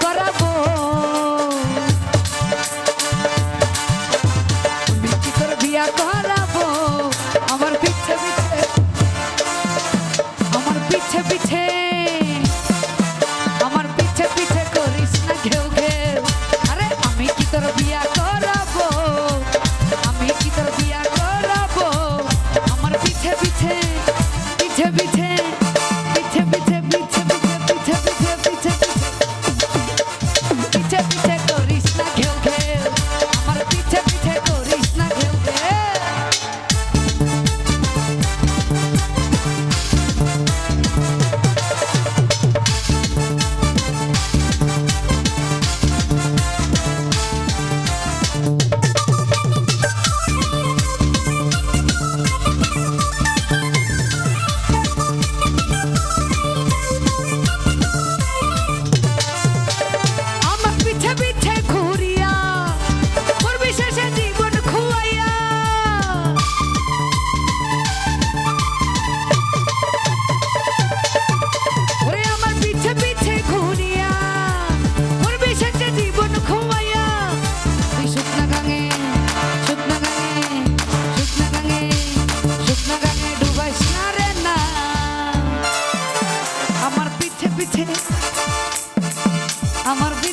пора.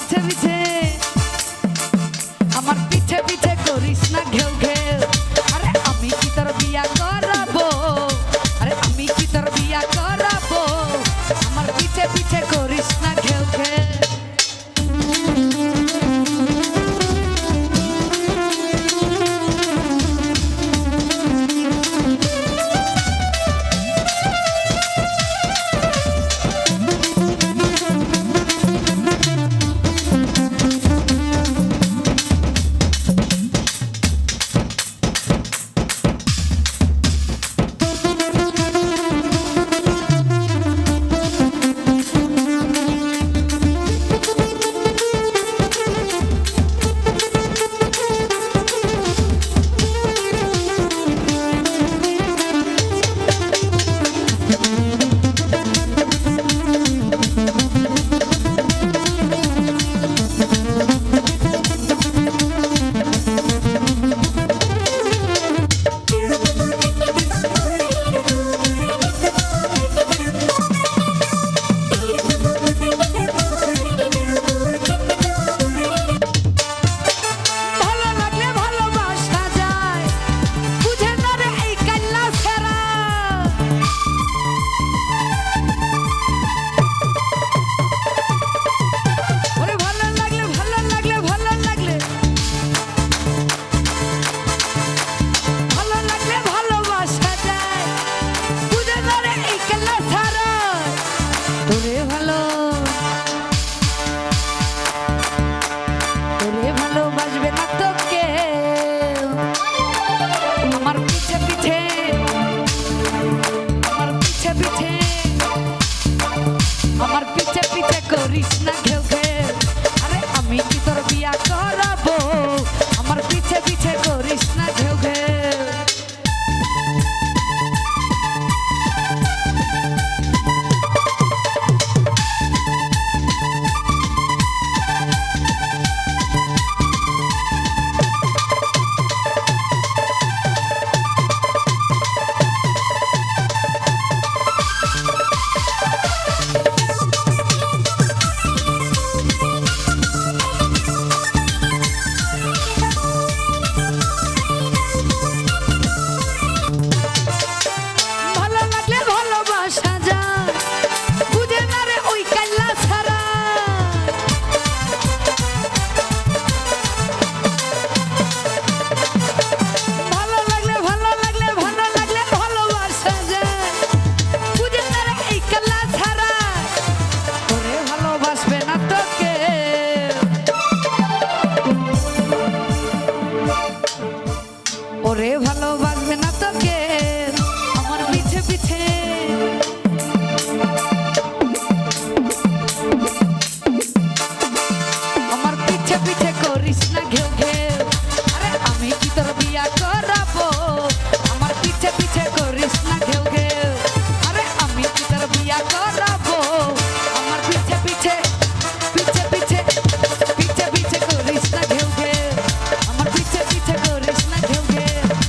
tabii tabii. ওরে ভালোবাসবে না তোকে, আমার পিছে পিছে আমার পিছে পিছে করিস না ঘেউ ঘেউ। আরে আমি কি তোর বিয়া করাবো? আমার পিছে পিছে করিস না ঘেউ ঘেউ। আরে আমি কি তোর বিয়া কর